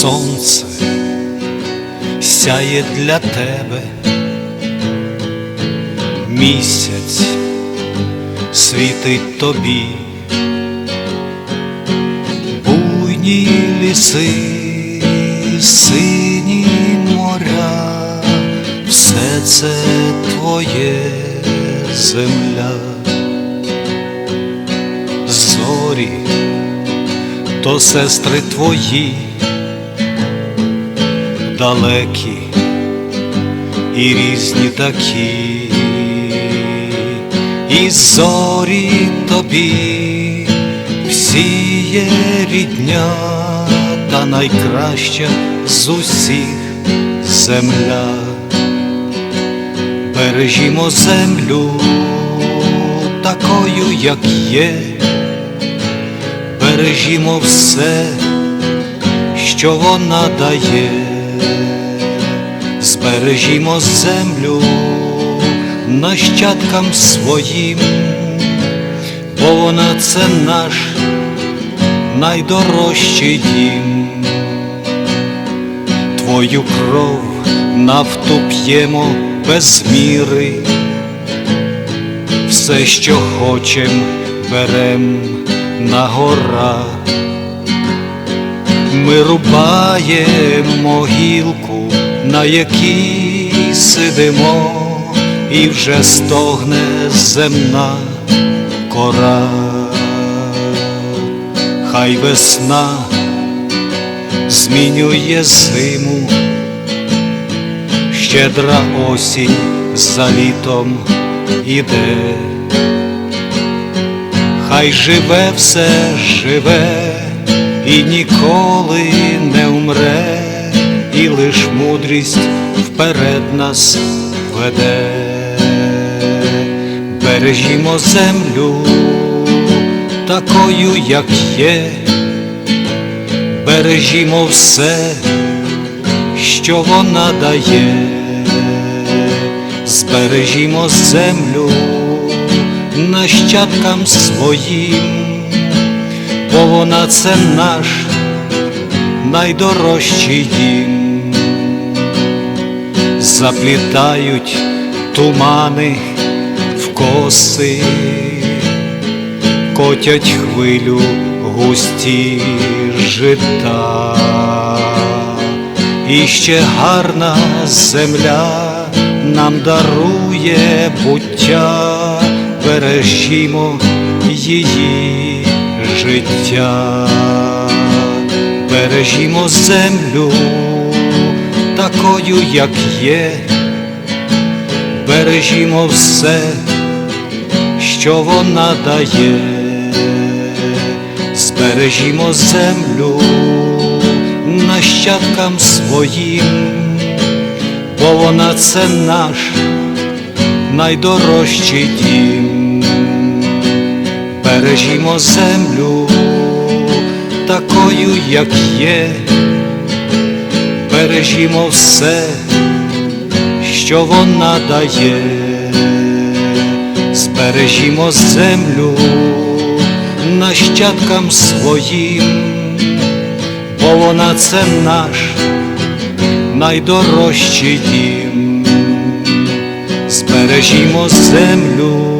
сонце сяє для тебе, місяць світить тобі, буйні ліси, сині моря, все це твоє земля, зорі то сестри твої далекі і різні такі, і зорі тобі всі є рідня, та найкраща з усіх земля. Бережімо землю такою, як є. Бережімо все, що вона дає, збережімо землю нащадкам своїм, бо вона це наш найдорожчий дім. Твою кров нафту п'ємо без міри, все, що хочем, берем на гора, ми рубаємо гілку, на якій сидимо, і вже стогне земна кора, хай весна змінює зиму, щедра осінь за літом іде. Хай живе все живе і ніколи не умре, і лиш мудрість вперед нас веде, бережімо землю такою, як є, бережімо все, що вона дає, збережімо землю нащадкам своїм, бо вона це наш найдорожчий дім, заплітають тумани в коси, котять хвилю густі жита, і ще гарна земля нам дарує буття бережімо її життя, бережімо землю такою, як є, бережімо все, що вона дає, збережімо землю нащадкам своїм, бо вона це наш найдорожчий дім, бережімо землю такою, як є, бережімо все, що вона дає, збережімо землю нащадкам своїм, бо вона це наш найдорожчий дім. Збережімо землю